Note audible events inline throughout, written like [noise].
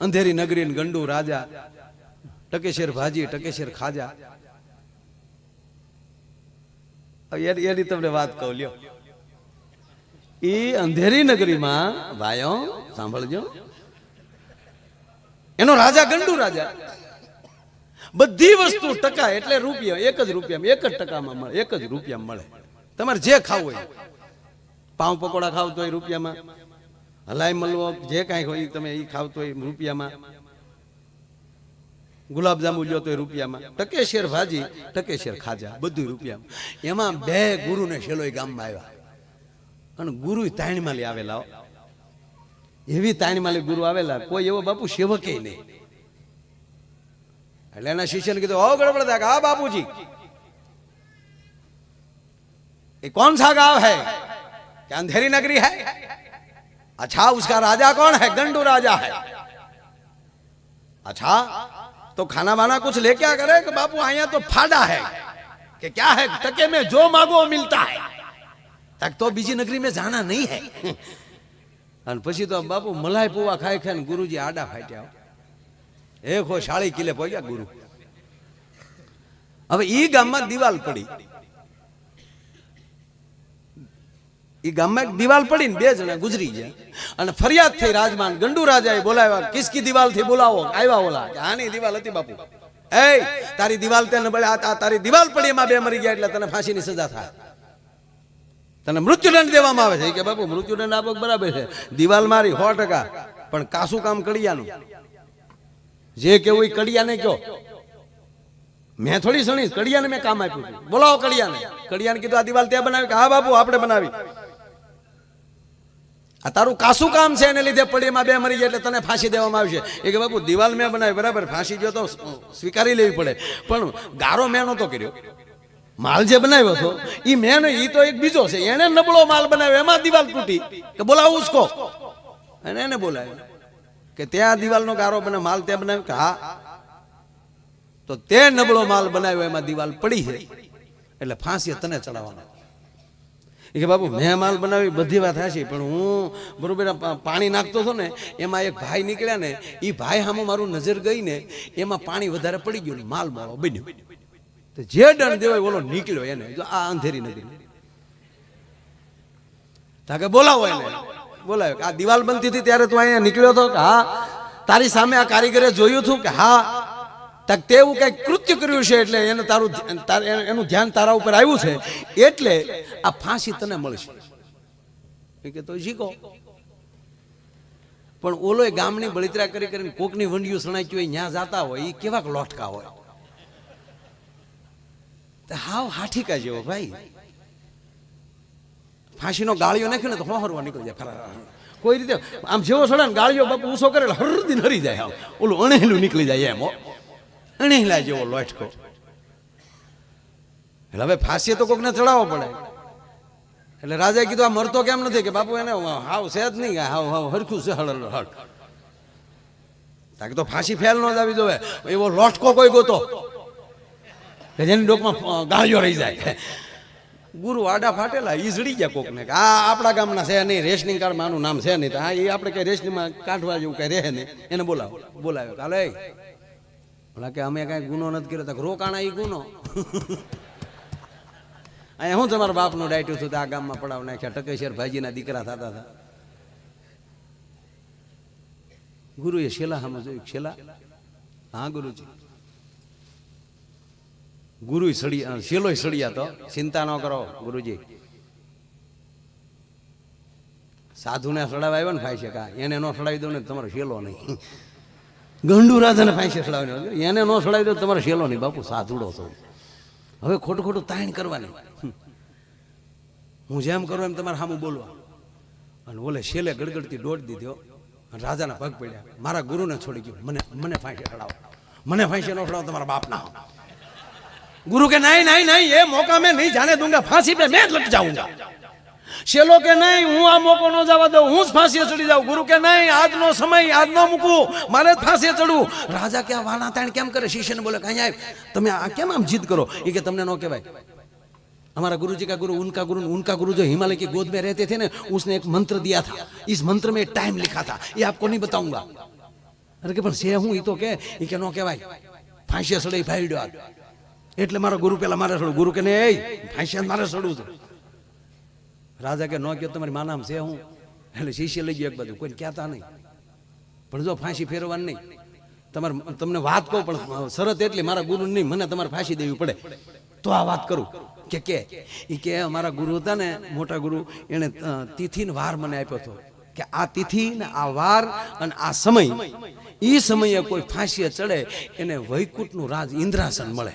અંધેરી નગરી ગંડુ રાજા, ટકેશેર ભાજી, ટકેશેર ખાજા. એની તમને વાત કહું, લ્યો. એ અંધેરી નગરીમાં, ભાઈઓ, સાંભળજો. એનો રાજા ગંડુ રાજા. બધી વસ્તુ ટકા એટલે રૂપિયા, એક જ રૂપિયા એક જ ટકામાં મળે, એક જ રૂપિયામાં મળે. તમારે જે ખાવું હોય. પાઉં પકોડા ખાવ તોય રૂપિયામાં. હલાઈ મલવો, જે કાંઈ હોય તમે એ ખાવતો હોય રૂપિયામાં. ગુલાબજાંબુ લ્યો તો રૂપિયામાં. ટકે શેર ભાજી ટકે શેર ખાજા બધું રૂપિયામાં. એમાં બે ગુરુને શેલોય ગામમાં આવ્યા. અને ગુરુ તાણીમાં આવેલા એવી તાણીમાં ગુરુ આવેલા, કોઈ એવો બાપુ સેવકે નહીં. એટલે એના શિષ્યને કીધું હો ગડબડતા આ બાપુજી. એ કોણ સા ગાવ હૈ? કે અંધેરી નગરી હૈ? अच्छा उसका राजा कौन है गंडू राजा है अच्छा तो खाना वाना कुछ लेके आ करे कि बापू आया तो फाड़ा है कि क्या है टके में जो मांगो वो मिलता है तक तो बीजी नगरी में जाना नहीं है અને પછી તો બાપુ મલાઈ પોવા ખાઈ ખાઈને ગુરુજી આડા ફાટ્યા એક હો શાળી કિલે પહોંચ્યા ગુરુ હવે ઈ ગામમાં દિવાલ પડી ઈ ગામમાં એક દિવાલ પડી ને બે જણા ગુજરી ગયા. અને ફરિયાદ થઈ રાજમાન, ગંડુ રાજાએ બોલાવ્યા, કિસકી દિવાલથી બોલાવો આવ્યા ઓલા. આની દિવાલ હતી બાપુ. એ તારી દિવાલ તેને બળે, આ તારી દિવાલ પડી, એમાં બે મરી ગયા એટલે તને ફાંસીની સજા થાય. તને મૃત્યુદંડ દેવામાં આવે છે. કે બાપુ, મૃત્યુદંડ આપો બરાબર છે. દિવાલ મારી સો ટકા, પણ કાસું કામ કડિયાનું. જે કેવું એ કડિયાને કયો. મેં થોડી સણી, કડિયાને મેં કામ આપ્યું. બોલાવો કડિયાને. કડિયાને કીધું, આ દિવાલ ત્યાં બનાવી. કે હા બાપુ, આપણે બનાવી. આ તારું કાસું કામ છે એને લીધે પડીમાં બે મરી જાય એટલે તને ફાંસી દેવામાં આવશે. એ કે બાપુ, દિવાલ મેં બનાવી, બરાબર, ફાંસી જો તો સ્વીકારી લેવી પડે. પણ ગારો મેં નહોતો કર્યો. માલ જે બનાવ્યો હતો એ મેં એ તો એક બીજો છે. એને નબળો માલ બનાવ્યો, એમાં દિવાલ તૂટી. કે બોલાવું ઉસકો. અને એને બોલાવ્યો. કે ત્યાં દિવાલનો ગારો બને માલ ત્યાં બનાવ્યો? કે હા. તો તે નબળો માલ બનાવ્યો, એમાં દિવાલ પડી છે. એટલે ફાંસી તને ચડાવવાનો. એ કે બાપુ મેં માલ બનાવી બધી વાત હાશી પણ હું બરોબર પાણી નાખતો હતો ને, એમાં એક ભાઈ નીકળ્યા ને એ ભાઈ સામે મારું નજર ગઈ ને, એમાં પાણી વધારે પડી ગયું માલ મારો બન્યો. તો જે દંડ દેવાય ઓલો નીકળ્યો એને, જો આ અંધેરી નગરી તાકે બોલાવો એને. બોલાવ્યો આ દિવાલ બનતી હતી ત્યારે તું અહીંયા નીકળ્યો હતો કે હા, તારી સામે આ કારીગરે જોયું હતું કે હા તક તેવું કઈ કૃત્ય કર્યું છે એટલે એને તારું એનું ધ્યાન તારા ઉપર આવ્યું છે, એટલે આ ફાંસી તને મળશે. કે તો શીખો પણ ઓલો ગામની બળિતરા કરી કરીને કોકની વંડિયું સણાચ્યું હોય ત્યાં જાતા હોય એ કેવાક લોટકા હોય. હાવ હાઠીકા જેવો, ભાઈ. ફાંસીનો ગાળિયો નાખ્યો ને તો હોહરવા નીકળી જાય, ફરાર. કોઈ રીતે, આમ જેવો સડે ને ગાળિયો બાપુ ઊંસો કરે એટલે હરદીન હરી જાય આમ ઓલું અણેલું નીકળી જાય એમ. અણેલા જેવો લોટકો. એટલે હવે ફાંસીએ તો કોકને ચડાવવો પડે. એટલે રાજાએ કીધું, આ મરતો કેમ નથી? કે બાપુ એને, હાવ છે જ નહીં, હાવ હાવ, હરખું છે, હળ હળ તાકે તો ફાંસી ફેલ ન જ આવી જોવે. એવો લોટકો કોઈ ગોતો. કે જેની ડોકમાં ગાળિયો રહી જાય. ગુરુ આડા ફાટેલા, ઈઝડી ગયા કોકને આ આપણા ગામના છે નહીં, રેશનિંગ કાર્ડ માનું નામ છે નહીં. હા, એ આપણે કઈ રેશનિંગમાં કાઢવા જેવું કઈ રહે નહીં. એને બોલાવો, બોલાવ્યો કાલે ભલા કે અમે કઈ ગુનો નથી કર્યો, તો રોકાણા એ ગુનો. અહીંયા હું તમારા બાપનું ડાયટું છું આ ગામમાં પડાવ નાખ્યા. ટકેશ્વર ભાઈજીના દીકરા થતા હતા. ગુરુએ શેલા સામે જોયું શેલા હા, ગુરુજી. ગુરુ સળિયા શેલો સળિયા તો, ચિંતા ન કરો, ગુરુજી. સાધુને સડાવા આવ્યો ને ભાઈ છે કા, એને ન સડાવી દો ને તમારો શેલો નહીં. ગંડુ રાધાને ફાંસી સડાવી એને ન સડાવી દો તમારે શેલો નહીં બાપુ સાધુડો છો. હવે ખોટું ખોટું તાણ કરવાની. હું જેમ કરું એમ તમારે સામું બોલવા. અને બોલે શેલે ગડગડતી દોડ દીધો અને રાજાના પગ પડ્યા. મારા ગુરુને છોડી ગયો. મને મને ફાંસી સડાવો મને ફાંસી ન સડાવો તમારા બાપના ગુરુ કે નહીં નહીં નહીં એ મોકા મેં નહીં જાને દૂંગા. ફાંસી પે મેં જ લટ જાઉંગા શેલો કે નહીં, હું આ મોકો ન જવા દઉં, હું જ ફાંસીએ ચડી જાઉં. ગુરુ કે નહીં, આજનો સમય આજ ન મૂકવું, મારે જ ફાંસીએ ચડવું. રાજા કે આ વાના તાણ કેમ કરે? શિષ્યને બોલે કે અહીંયા તમે આ કેમ આમ જીદ કરો? એ કે તમને ન કહેવાય. અમારા गुरु जी का गुरु उनका गुरु उनका गुरु जो हिमालय की गोद में रहते थे ना उसने एक मंत्र दिया था इस मंत्र में टाइम लिखा था ये आपको नहीं बताऊंगा अरे के पर से हूँ ये तो के ये के नो के भाई फांसी એટલે મારા ગુરુ પેલા મારે સડું ગુરુ કે ને એ ફાંસી મારે સડું છે. રાજા કે ન કયો, તમારી માનામ છે હું? એટલે શિષ્ય લઈ ગયો એક બાજુ, કોઈને કહેતા નહીં. પણ જો ફાંસી ફેરવાની નહીં. તમારે, તમને વાત કહું, પણ શરત એટલી, મારા ગુરુ નહીં, મને તમારે ફાંસી દેવી પડે. તો આ વાત કરું. કે કે? એ કે અમારા ગુરુ હતા ને, મોટા ગુરુ, એણે તિથિને તિથિ વાર મને આપ્યો હતો. કે આ તિથિ ને આ વાર અને આ સમય એ સમયે કોઈ ફાંસીએ ચડે, એને વૈકુંઠનું રાજ ઇન્દ્રાસન મળે.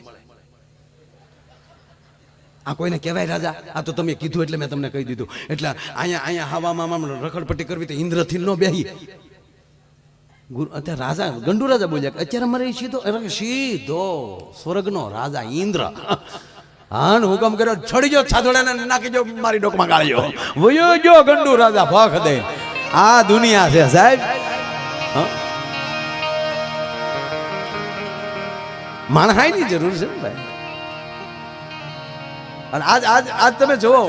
આ કોઈને કહેવાય, રાજા, આ તો તમે કીધું એટલે મેં તમને કહી દીધું. એટલે અહીંયા અહીંયા હવામાં રખડપટ્ટી કરવી તો ઇન્દ્રથી ન બેહી. ગુરુ, અત્યારે રાજા, ગંડુ રાજા બોલ્યા અત્યારે મારે સીધો સીધો સ્વર્ગનો રાજા ઇન્દ્ર હાન હુકમ કર્યો છડી ગયો છાદોડાને નાખી જો મારી ડોકમાં ગાળ્યો વયો ગયો ગંડુ રાજા ભખ દે. આ દુનિયા છે, સાહેબ. માણસાઈ માણહાઈની જરૂર છે ને ભાઈ. અને આજ આજ આજ તમે જુઓ.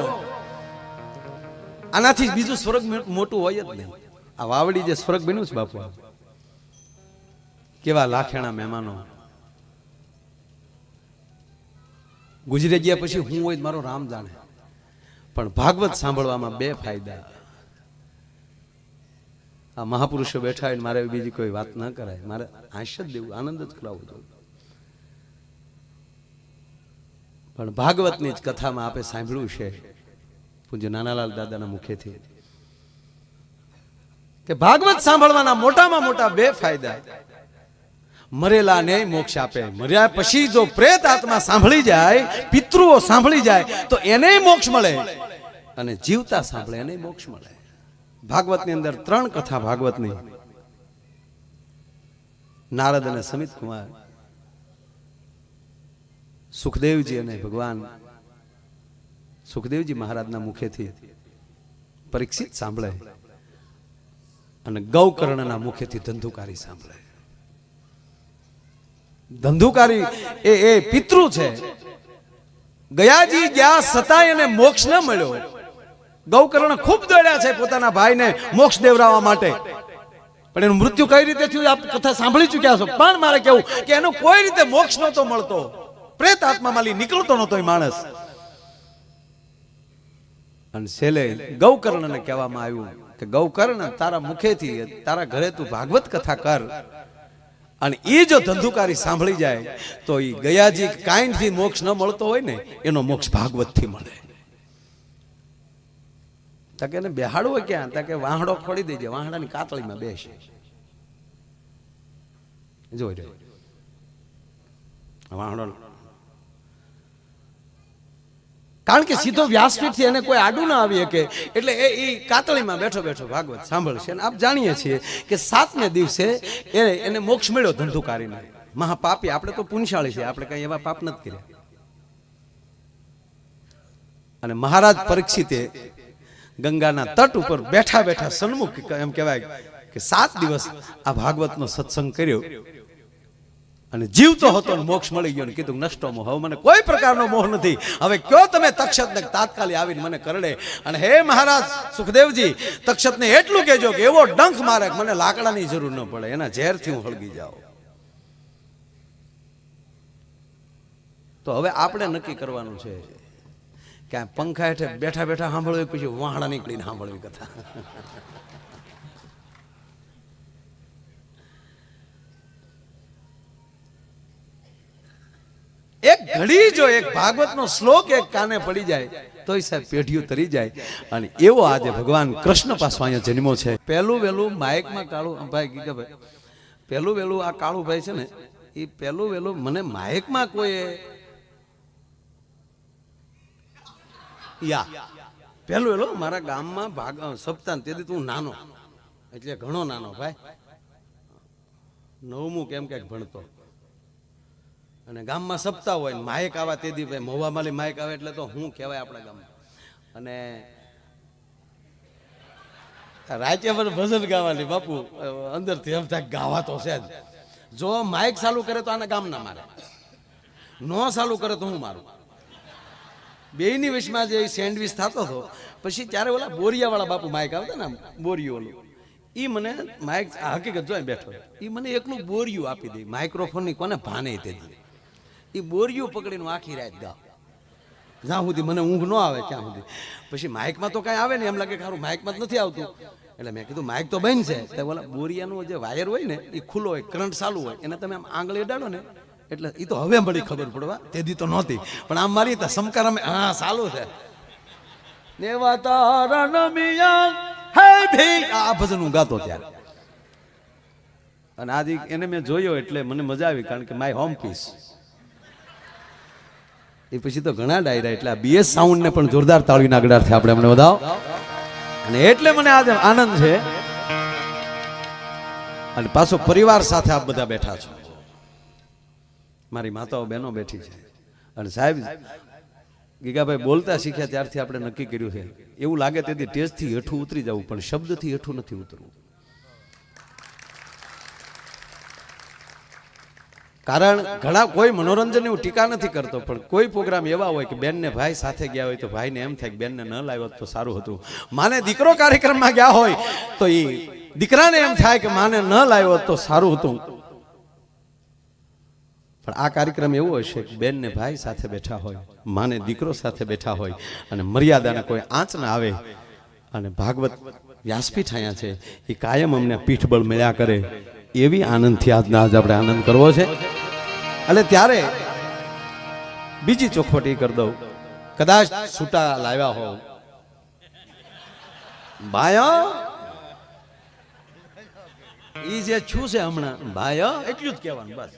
આનાથી બીજું સ્વર્ગ મોટું હોય જ નહીં. આ વાવડી જે સ્વર્ગ બન્યું છે બાપુ, કેવા લાખેણા મહેમાનો. ગુજરી ગયા પછી હું હોય મારો રામ જાણે. પણ ભાગવત સાંભળવામાં બે ફાયદા. આ મહાપુરુષો બેઠા હોય મારે બીજી કોઈ વાત ન કરાય. મારે હાસ્ય જ દેવું, આનંદ જ કરાવવો જોઈએ. પણ ભાગવતની જ કથામાં આપે સાંભળ્યું છે. પૂજ્ય નાનાલાલ દાદાના મુખેથી. કે ભાગવત સાંભળવાના મોટામાં મોટા બે ફાયદા. મરેલાને મોક્ષ આપે. મર્યા પછી જો પ્રેત આત્મા સાંભળી જાય, પિતૃઓ સાંભળી જાય, તો એને મોક્ષ મળે. અને જીવતા સાંભળે એને મોક્ષ મળે. ભાગવતની અંદર ત્રણ કથા ભાગવતની. નારદ અને સમિત કુમાર સુખદેવજી અને ભગવાન સુખદેવજી મહારાજના મુખેથી પરીક્ષિત સાંભળે અને ગૌકર્ણના મુખેથી ધંધુકારી સાંભળે. ધંધુકારી એ એ પિતૃ છે. ગયાજી ગયા સતાય અને મોક્ષ ન મળ્યો. ગૌકર્ણ ખૂબ દોડ્યા છે પોતાના ભાઈને મોક્ષ દેવરાવા માટે. પણ એનું મૃત્યુ કઈ રીતે થયું આપ કથા સાંભળી ચૂક્યા છો? પણ મારે કેવું કે એનું કોઈ રીતે મોક્ષ નહોતો મળતો. પ્રેત આત્મામાંથી નીકળતો નહોતો એ માણસ. અને છેલ્લે ગૌકર્ણને કહેવામાં આવ્યું કે, ગૌકર્ણ, તારા મુખેથી, તારા ઘરે તું ભાગવત કથા કર. અને એ જો ધંધુકારી સાંભળી જાય, તો એ ગયાજી કાંઈથી મોક્ષ ન મળતો હોય ને, એનો મોક્ષ ભાગવતથી મળે. તકે એને બેહાડવો ક્યાં? તકે વાહડો ખોડી દેજે, વાહડાની કાતળીમાં બેસે. જોઈ રહ્યો વાહડો કારણ કે સીધો વ્યાસપીઠથી એને કોઈ આડું ના આવી શકે એટલે એ કાતળીમાં બેઠો બેઠો ભાગવત સાંભળશે અને આપ જાણીએ છીએ કે સાતમે દિવસે એ એને મોક્ષ મળ્યો ધંધુકારીને. મહાપાપી આપણે તો પુણ્યશાળી છે આપણે કઈ એવા પાપ નથી કર્યા. અને મહારાજ પરીક્ષિતે ગંગાના તટ ઉપર બેઠા બેઠા સન્મુખ એમ કહેવાય કે સાત દિવસ આ ભાગવતનો સત્સંગ કર્યો. અને જીવતો હતો ને મોક્ષ મળી ગયો ને કીધું નષ્ટો મોહ. હવે મને કોઈ પ્રકારનો મોહ નથી. હવે કયો તમે તક્ષતને તાત્કાલિક આવીને મને કરડે? અને હે મહારાજ સુખદેવજી તક્ષતને એટલું કહેજો કે એવો ડંખ મારે મને લાકડાની જરૂર ન પડે. એના ઝેરથી હું હળગી જાઉં. તો હવે આપણે નક્કી કરવાનું છે ક્યાં પંખા હેઠે બેઠા બેઠા સાંભળવી પછી વાહણા નીકળીને સાંભળવી કથા એક ઘડી જો એક ભાગવતનો શ્લોક એક કાને પડી જાય, તોય સાહેબ પેઢીઓ તરી જાય. અને એવો આજે ભગવાન કૃષ્ણ પાછો અહીંયા જન્મો છે. પહેલું વહેલું માઇકમાં કાળું ભાઈ ગીગાભાઈ પહેલું વહેલું આ કાળું ભાઈ છે ને, એ પહેલું વહેલું મને માઇકમાં કોઈ યા. પહેલું વહેલું મારા ગામમાં ભાગ સપ્તાહ, તેથી તું નાનો, એટલે ઘણો નાનો ભાઈ. નવમું કેમ ક્યાંક ભણતો. અને ગામમાં સપ્તાહ હોય ને માયક આવા તે દી મહુવામાલી માયક આવે એટલે તો હું કહેવાય આપણા ગામમાં. અને રાતે પણ ભજન ગાવાની બાપુ અંદરથી એમ થાય ગાવા તો છે જ. જો માઇક ચાલુ કરે તો આના ગામના મારે. નો ચાલુ કરે તો હું મારું. બેયની વિશમાં જે સેન્ડવિચ થતો હતો, પછી ત્યારે ઓલા બોરિયાવાળા બાપુ માઇક આવતા ને બોરિયો ઓલું. એ મને માઇક હકીકત જોઈ બેઠો. એ મને એકલું બોરિયું આપી દે. માઇક્રોફોનની કોને ભાને તે દી. એ બોરિયું પકડીને આખી રાત ગાવ જ્યાં સુધી મને ઊંઘ ન આવે, ત્યાં સુધી. પછી માઇકમાં તો કાંઈ આવે ને એમ લાગે ખારું માઇકમાં જ નથી આવતું. એટલે મેં કીધું, માઇક તો બંધ છે. તો બોલા બોરિયાનું જે વાયર હોય ને એ ખુલ્લો હોય, કરંટ ચાલુ હોય, એને તમે આમ આંગળી અડાડો ને, એટલે એ તો હવે મળી ખબર પડવા. તેથી તો નહોતી. પણ આમ મારી તો સમકાર અમે હા, ચાલુ છે. નેવા તારા મિયા હે ભી આ ભજન હું ગાતો ત્યારે. અને આજે એને મેં જોયો એટલે મને મજા આવી, કારણ કે માય હોમ પીસ. એ પછી તો ઘણા ડાયરા, એટલે આ બીએસ સાઉન્ડ ને પણ જોરદાર તાળીના ગડારથી આપણે અમને વધાવો. અને એટલે મને આજે આનંદ છે. અને પાછો પરિવાર સાથે આપ બધા બેઠા છો. મારી માતાઓ બહેનો બેઠી છે. અને સાહેબ, ગીગાભાઈ બોલતા શીખ્યા ત્યારથી આપણે નક્કી કર્યું છે. એવું લાગે તેથી ટેસ્ટથી હેઠું ઉતરી જવું, પણ શબ્દથી હેઠું નથી ઉતરવું. કારણ ઘણા કોઈ મનોરંજનની હું ટીકા નથી કરતો, પણ કોઈ પ્રોગ્રામ એવા હોય કે બેનને ભાઈ સાથે ગયા હોય તો ભાઈને એમ થાય કે બેનને ન લાવ્યો તો સારું હતું. માને દીકરો કાર્યક્રમમાં ગયા હોય તો એ દીકરાને એમ થાય કે માને ન લાવ્યો તો સારું હતું. પણ આ કાર્યક્રમ એવો હશે કે બેનને ભાઈ સાથે બેઠા હોય, માને દીકરો સાથે બેઠા હોય અને મર્યાદાને કોઈ આંચ ના આવે અને ભાગવત વ્યાસપીઠ અહીંયા છે, એ કાયમ અમને પીઠબળ મળ્યા કરે. એવી આનંદથી આજના આજ આપણે આનંદ કરવો છે. એટલે ત્યારે બીજી ચોખવટી કરી દઉં. કદાચ છૂટા લાવ્યા હોવ. ભાયો ઈ જે છું છે હમણાં ભાયો એટલું જ કહેવાનું, બસ.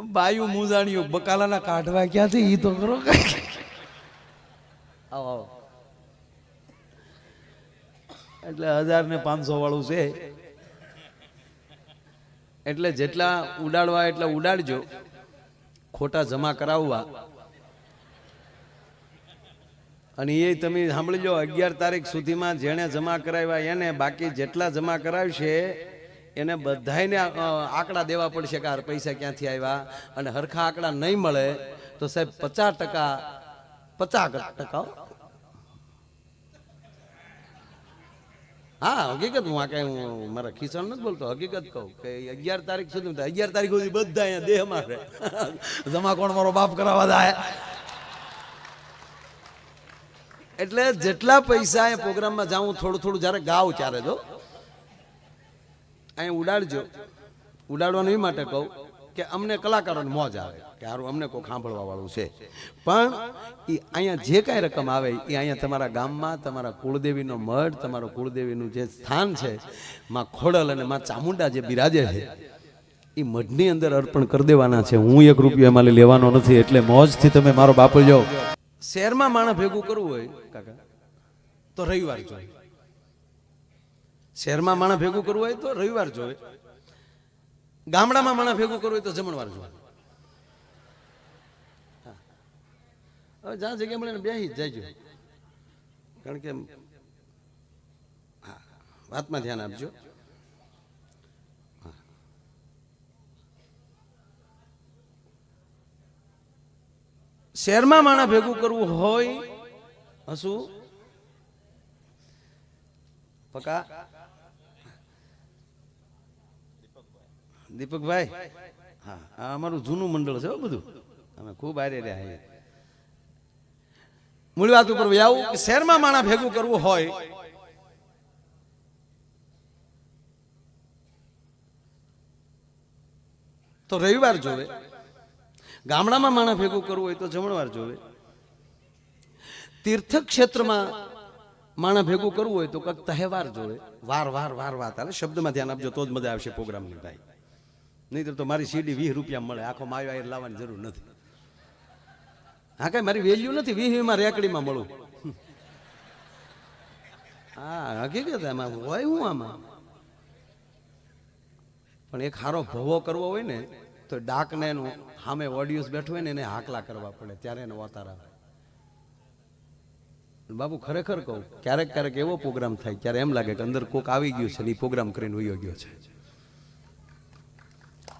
બાયુ મુજાણીઓ બકાલાના કાઢવા ક્યાંથી ઈ તો કરો? આવો એટલે હજાર ને પાંચસો વાળું છે. એટલે જેટલા ઉડાડવા એટલા ઉડાડજો. ખોટા જમા કરાવવા. અને એ તમે સાંભળી લો અગિયાર તારીખ સુધીમાં જેણે જમા કરાવ્યા એને બાકી જેટલા જમા કરાવશે એને બધાને આંકડા દેવા પડશે કે આ પૈસા ક્યાંથી આવ્યા? અને હરખા આંકડા નહીં મળે, તો સાહેબ પચાસ ટકા પચાસ ટકા હા. હકીકત હું આ કઈ મારા ખિસ્સા નથી બોલતો, હકીકત કહું કે અગિયાર તારીખ સુધી અગિયાર તારીખ સુધી બધા અહીંયા દેહ મારે જમા કોણ મારો બાપ કરાવવા જાય. એટલે જેટલા પૈસા એ પ્રોગ્રામમાં જાઉં, થોડું થોડું જ્યારે ગાવ ત્યારે જો અહીં ઉડાડજો. ઉડાડવાનું એ માટે કહું કે અમને કલાકારોને મોજ આવે, કે સારું અમને કોઈ સાંભળવા વાળું છે. પણ એ અહીંયા જે કાંઈ રકમ આવે એ અહીંયા તમારા ગામમાં, તમારા કુળદેવીનો મઠ તમારું કુળદેવીનું જે સ્થાન છે, માં ખોડલ અને માં ચામુંડા જે બિરાજે છે એ મઢની અંદર અર્પણ કરી દેવાના છે. હું એક રૂપિયો એમાં લેવાનો નથી, એટલે મોજથી તમે મારો બાપુ જો. શહેરમાં માણસ ભેગું કરવું હોય, કાકા, તો રવિવાર જોઈએ. શહેરમાં માણસ ભેગું કરવું હોય તો રવિવાર જોવે. ગામડામાં માણસ ભેગું કરવું હોય તો જમણવાર જોવે. હવે જ્યાં જગ્યા મળે બેસી જ જાયજો. કારણ કે વાતમાં ધ્યાન આપજો. શહેરમાં માણસ ભેગું કરવું હોય હશું પકા. દીપકભાઈ? હા, આ અમારું જૂનું મંડળ છે બધું. અમે ખૂબ આરે રહ્યા મૂળ વાત ઉપર આવું કે શહેરમાં માણા ભેગું કરવું હોય, તો રવિવાર જોવે. ગામડામાં માણા ભેગું કરવું હોય તો જમણવાર જોવે. તીર્થ ક્ષેત્રમાં માણા ભેગું કરવું હોય તો કંઈક તહેવાર જોવે. વાર વાર વાર વાર તારે શબ્દમાં ધ્યાન આપજો, તો જ મજા આવશે પ્રોગ્રામની ભાઈ. નહીં તો મારી સીડી વીસ રૂપિયા મળે. આખો માયો આયર લાવવાની જરૂર નથી. હા કઈ મારી વેલ્યુ નથી? વીસમાં રેકડીમાં મળું. હા, હકીકત એમાં હોય હું આમાં. પણ એક હારો ભવો કરવો હોય ને, તો ડાકને એનું સામે ઓડિયન્સ બેઠું હોય ને, એને હાકલા કરવા પડે. ત્યારે એને વાતાર આવે. બાબુ, ખરેખર કહું, ક્યારેક ક્યારેક એવો પ્રોગ્રામ થાય, ત્યારે એમ લાગે કે અંદર કોક આવી ગયું છે ને, એ પ્રોગ્રામ કરીને ઉયો ગયો છે.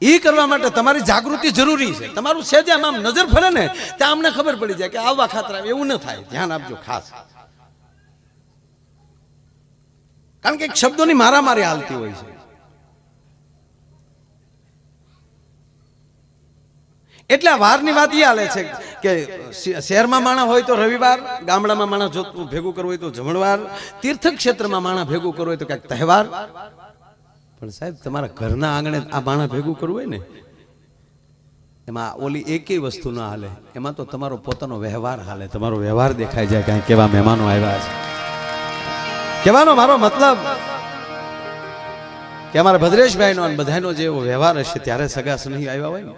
એ કરવા માટે તમારી જાગૃતિ જરૂરી છે. તમારું છે જેમ આમ નજર ફરે ને ત્યાં અમને ખબર પડી જાય કે આવવા ખાતર એવું ન થાય. ધ્યાન આપજો ખાસ. કારણ કે શબ્દોની મારામારી હાલતી હોય છે. એટલે વારની વાત એ હાલે છે કે શહેરમાં માણા હોય તો રવિવાર, ગામડામાં માણા જો, ભેગું કરવું હોય તો જમણવાર તીર્થ ક્ષેત્રમાં માણા ભેગું કરવું હોય તો ક્યાંક તહેવાર. પણ સાહેબ, તમારા ઘરના આંગણે આ માણા ભેગું કરવું હોય ને, એમાં ઓલી એકેય વસ્તુ ના હાલે. એમાં તો તમારો પોતાનો વ્યવહાર હાલે. તમારો વ્યવહાર દેખાય જાય કાંઈ કેવા મહેમાનો આવ્યા છે. કહેવાનો મારો મતલબ કે અમારા ભદ્રેશભાઈનો અને બધાનો જે વ્યવહાર હશે, ત્યારે સગા સ્નેહી આવ્યા હોય ને.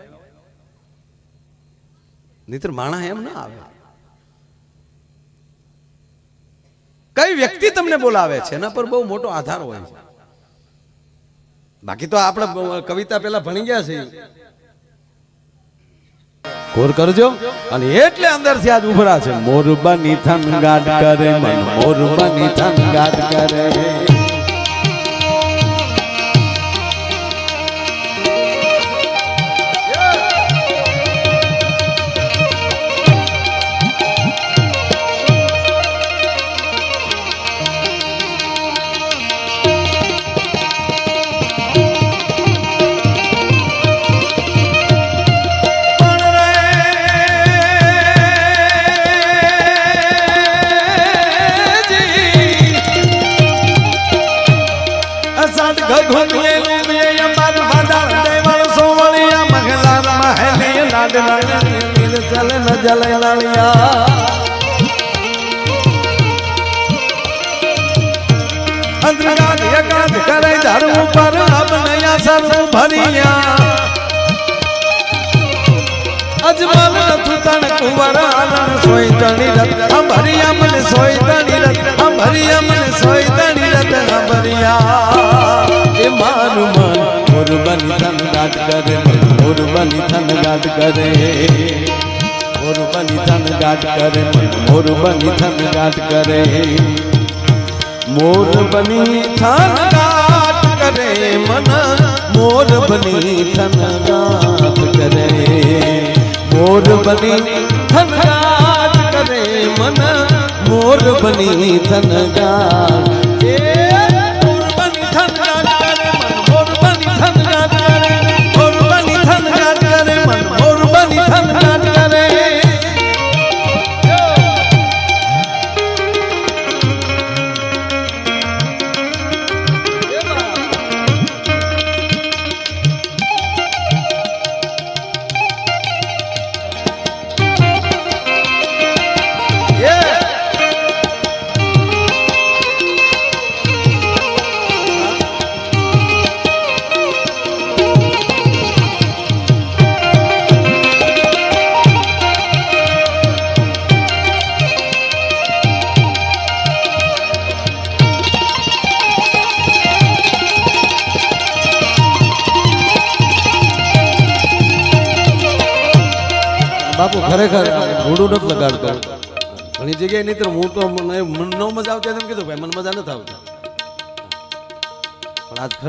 નહીતર માણા એમ ના આવે. કઈ વ્યક્તિ તમને બોલાવે છે? એના પર બહુ મોટો આધાર હોય છે. બાકી તો આપણે કવિતા પેલા ભણી ગયા છે. કોર કરજો. અને એટલે અંદરથી આજ ઉભરા છે. મોર બની થનગાટ કરે મન, મોરબાની થનગાટ કરે. ભરિયા અજમલ નથુ કુંવર આનંદ સોય તણી રત અંભરિયા મને સોય તણી રત મને સોય તણી રત એ મારું મન મોરબન ધન ગાટ કરે મોરબન ધન ગાટ કરે મોરબની થન ગાટ કરે મોરબની થન ગાટ કરે. મોર બની ધન ગાટ કરે, મન મોર બની ધન ગાટ કરે. મોર બની ધન ગાટ કરે, મન મોર બની ધન ગાટ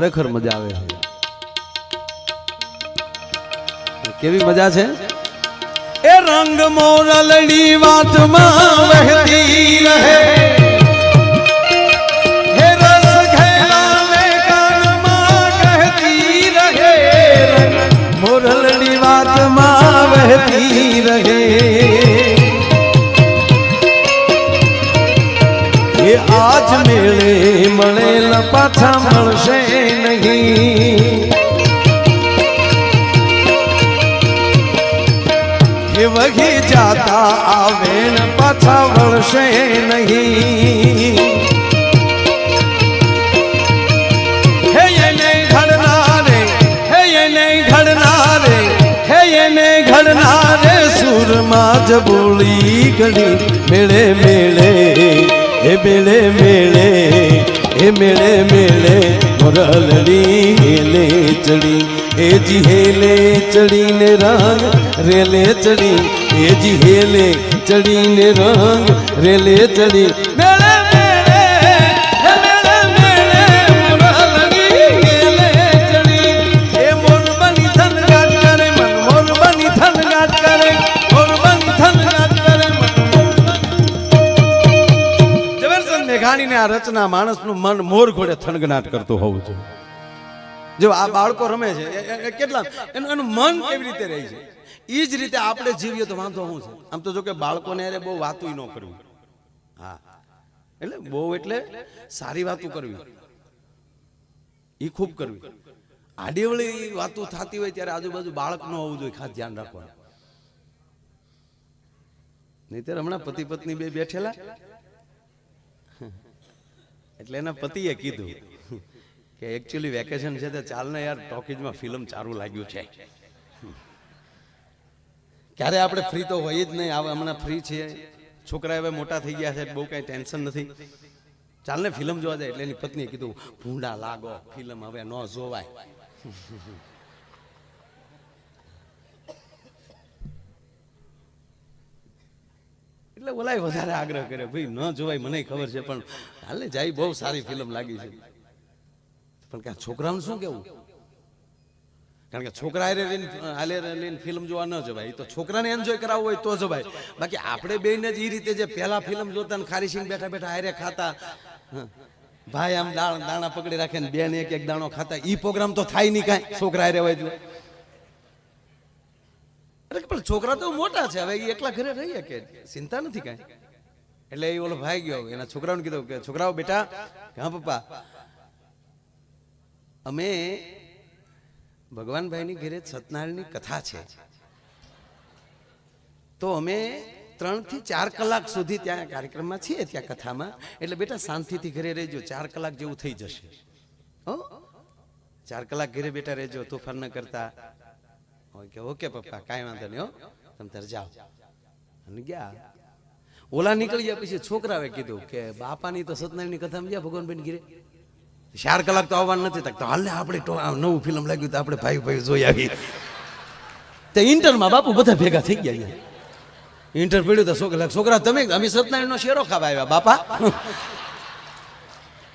ખરેખર મજા આવે કેવી મજા છે? એ રંગ મોરલડી વાતમાં વહેતી રહે. પાછા મળશે નહીં. એ વહી જાતા આવે ને પાછા વળશે નહીં. હે એને ઘડનારે, હે એને ઘડનારે, હે એને ઘડનારે સુરમાં જ બોલી ઘડી મેળે મેળે હે મેળે મેળે. હે મેળે મેળે મોરલડી હેલે ચડી, એ જી હેલે ચડીને રંગ રેલે ચડી, એ જી હેલે ચડીને રંગ રેલે ચડી આ રચના માણસનું મન મોર ઘોડે થનગનાટ કરતું હોવું જોઈએ. જો આ બાળકો રમે છે કેટલા? એનું એનું મન કેવી રીતે રહે છે? એ જ રીતે આપણે જીવીએ તો વાંધો શું છે? આમ તો જો કે બાળકોને અરે બહુ વાતું ન કરવી. હા. એટલે બહુ એટલે સારી વાતો કરવી. એ ખૂબ કરવી. આડીવળી વાતો થતી હોય ત્યારે આજુબાજુ બાળક ન હોવું જોઈએ, ખાસ ધ્યાન રાખવાનું. નહીતર હમણાં પતિ પત્ની બે બેઠેલા. એટલે એના પતિએ કીધું કે એકચ્યુઅલી વેકેશન છે તો ચાલને યાર, ટોકીજમાં ફિલ્મ ચાલુ લાગ્યું છે. ક્યારે આપણે ફ્રી તો હોય જ નહીં આવે હમણાં ફ્રી છીએ છોકરા હવે મોટા થઈ ગયા છે બહુ કાંઈ ટેન્શન નથી. ચાલને ફિલ્મ જોવા જાય એટલે એની પત્નીએ કીધું, ભૂંડા લાગો ફિલ્મ હવે ન જોવાય. એટલે ઓલાય વધારે આગ્રહ કર્યો. ભાઈ, ન જોવાય, મને ખબર છે, પણ હાલે, જાય, બહુ સારી ફિલ્મ લાગી છે. પણ કે છોકરાનું શું કેવું? કારણ કે છોકરા હાલે લઈને ફિલ્મ જોવા ન જવાય. તો છોકરાને એન્જોય કરાવવું હોય તો જવાય. બાકી આપણે બેને જ એ રીતે જે પહેલા ફિલ્મ જોતા ને ખારી સિંહ બેઠા બેઠા હારે ખાતા. ભાઈ આમ દાણ પકડી રાખે ને બેન એક એક દાણો ખાતા. એ પ્રોગ્રામ તો થાય નહીં કાંઈ, છોકરા હારે હોય એટલે અરે પણ છોકરા તો મોટા છે, હવે એ એકલા ઘરે રહી કે ચિંતા નથી કાંઈ. એટલે એ ઓલો ભાઈ ગયો, એના છોકરાઓને કીધું કે, છોકરાઓ, બેટા, હા, પપ્પા. અમે ભગવાનભાઈની ઘરે સત્યનારાયણની કથા છે. તો અમે ત્રણથી ચાર કલાક સુધી ત્યાં કાર્યક્રમમાં છીએ, ત્યાં કથામાં. એટલે બેટા, શાંતિથી ઘરે રહેજો, ચાર કલાક જેવું થઈ જશે. હો? ચાર કલાક ઘરે બેટા રહેજો, તોફાન ન કરતા. ઓકે ઓકે પપ્પા કાંઈ વાંધો નહીં હો. તમે તારે જાઓ. અને ગયા. ઓલા નીકળી ગયા પછી છોકરાએ કીધું કે બાપાની તો સત્યનારાયણની કથામાં ગયા ભગવાનભાઈ ગીરે ચાર કલાક તો આવવાનું નથી તક તો હાલ આપણે નવું ફિલ્મ લાગ્યું તો આપણે ભાઈ ભાઈ જોઈ આવી તે ઇન્ટરમાં બાપુ બધા ભેગા થઈ ગયા. ઇન્ટર પડ્યું તો છોકરા છોકરા તમે અમે સત્યનારાયણનો શેરો ખાવા આવ્યા બાપા? [laughs]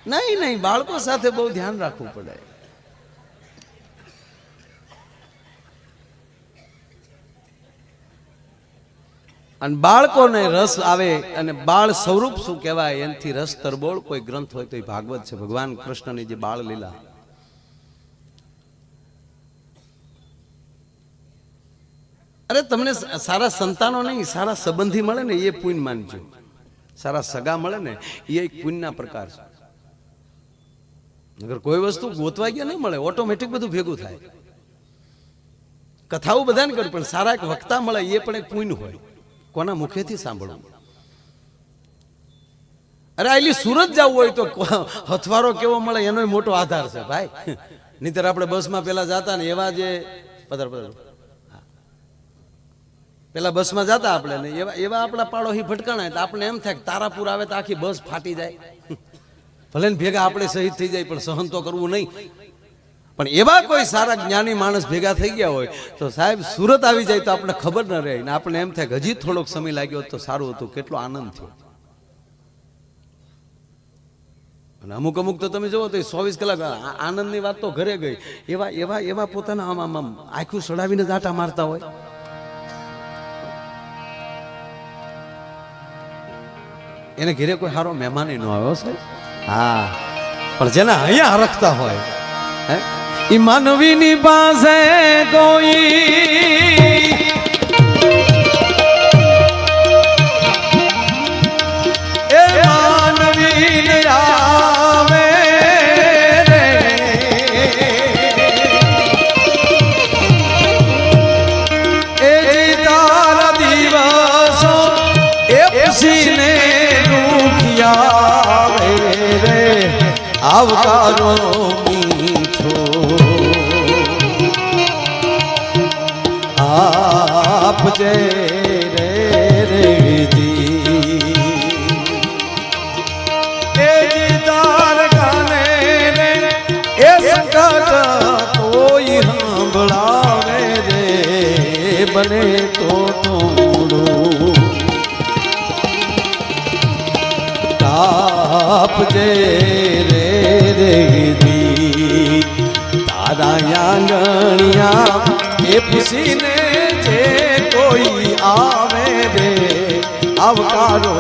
નહીં નહીં બાળકો સાથે બહુ ધ્યાન રાખવું પડે. અને બાળકોને રસ આવે અને બાળ સ્વરૂપ શું કહેવાય, એનાથી રસ તરબોળ કોઈ ગ્રંથ હોય તો એ ભાગવત છે. ભગવાન કૃષ્ણની જે બાળ લીલા. અરે તમને સારા સંતાનો નહીં, સારા સંબંધી મળે ને, એ પુણ્ય માનજો. સારા સગા મળે ને, એ એક પુણ્યના પ્રકાર છે. અગર કોઈ વસ્તુ ગોતવા ગયા નહીં મળે, ઓટોમેટિક બધું ભેગું થાય. કથાઓ બધાને કરું પણ સારા એક વક્તા મળે, એ પણ એક પુણ્ય હોય. કોના મુખેથી સાંભળવું? અરે આટલી સુરત જવું હોય તો હથવારો કેવો મળે, એનો મોટો આધાર છે, ભાઈ. નહીતર આપણે બસમાં પેલા જતા ને એવા જે પધાર પધાર. પેલા બસમાં જતા આપણે ને એવા એવા આપણા પાડોશી ભટકાણા તો આપણે એમ થાય તારાપુર આવે તો આખી બસ ફાટી જાય. ભલે ને ભેગા આપણે શહીદ થઈ જાય, પણ સહન તો કરવું નહીં. પણ એવા કોઈ સારા જ્ઞાની માણસ ભેગા થઈ ગયા હોય તો સાહેબ સુરત આવી જાય તો આપણે ખબર ન રહે. ને આપણે એમ થાય કે હજી થોડોક સમય લાગ્યો તો સારું હતું કેટલો આનંદ થયો. અને અમુક અમુક તો તમે જુઓ તો ચોવીસ કલાક આ- આનંદની વાત તો ઘરે ગઈ. એવા એવા એવા પોતાના આમ આમ આમ આખું સડાવીને જ આટા મારતા હોય. એને ઘરે કોઈ સારો મહેમાન ન આવ્યો છે હા. પણ જેને અહીંયા હરખતા હોય હે? ઈ માનવીની પાસે કોઈ એ માનવી ને આવે પસીને દુખિયા આવકારો એ પીસીને જે કોઈ આવે રે આવકારો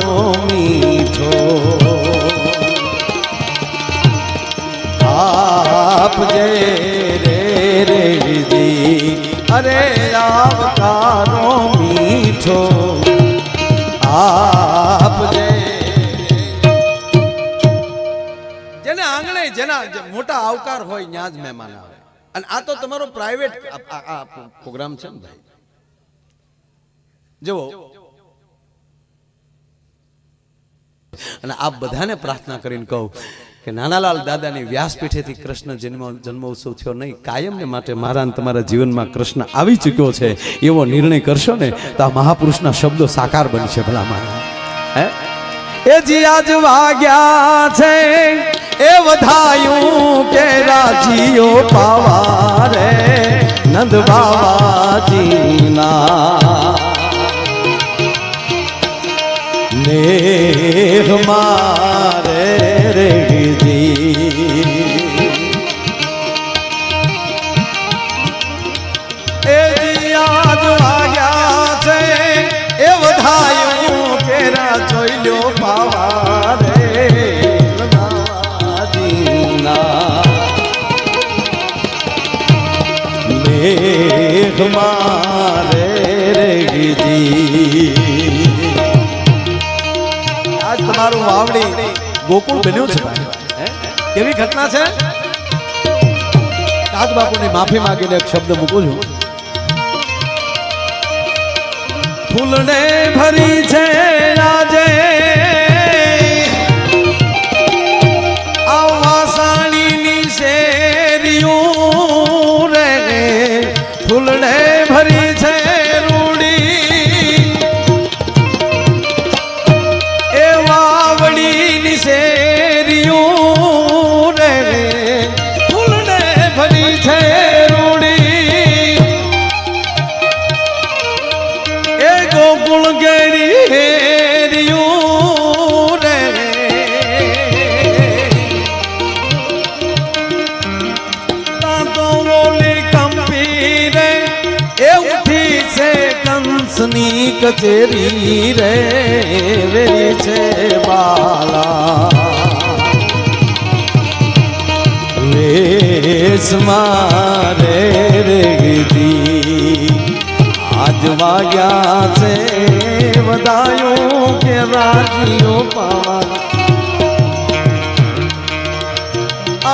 મીઠો આપજે રે રેજી અરે આવકારો મીઠો આપજે જેને આંગણે જેના મોટા આવકાર હોય ત્યાં જ મહેમાન આવે અને આ તો તમારો પ્રાઇવેટ પ્રોગ્રામ છે ને ભાઈ? જુઓ. અને આપ બધાને પ્રાર્થના કરીને કહું કે નાનાલાલ દાદાની વ્યાસપીઠેથી કૃષ્ણ જન્મ જન્મોત્સવ થયો નહીં. કાયમને માટે મારા તમારા જીવનમાં કૃષ્ણ આવી ચૂક્યો છે એવો નિર્ણય કરશો ને તો આ મહાપુરુષના શબ્દો સાકાર બનશે ભલા મારા હે? એ જી આજ વાગ્યા છે વધાયું કે રાજીઓ પાવા રે નંદ બાવાજીના નેહ મારે રેજી મેઘ રે રેજી આજ તમારું વાવડી ગોકુળ બન્યું છે ભાઈ કેવી ઘટના છે કાગ બાપુની માફી માંગીને એક શબ્દ મૂકું છું। ફૂલને ભરી છે કચેરી રે, વેરી છે બાલા. વેશમાં રે ગીધી આજ વાગ્યા છે વધાયું કે રાજીઓ પાવા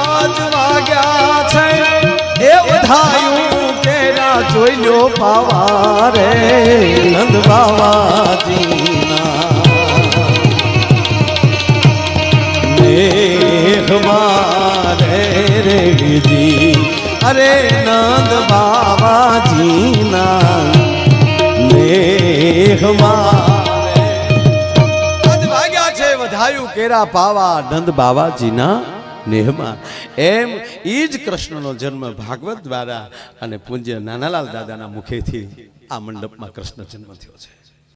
આજ વાગ્યા છે, એ વધાયું જોઈ લો પાવા રે નંદ બાવાજીના. મેઘ મારે રે વિધિ. અરે નંદ બાવાજીના. મેઘ ભાગ્યા છે, વધાયું કેરા પાવા નંદ બાબાજીના નેહમાં. એમ એ જ કૃષ્ણનો જન્મ ભાગવત દ્વારા અને પૂજ્ય નાનાલાલ દાદાના મુખેથી આ મંડપમાં કૃષ્ણ જન્મ થયો છે.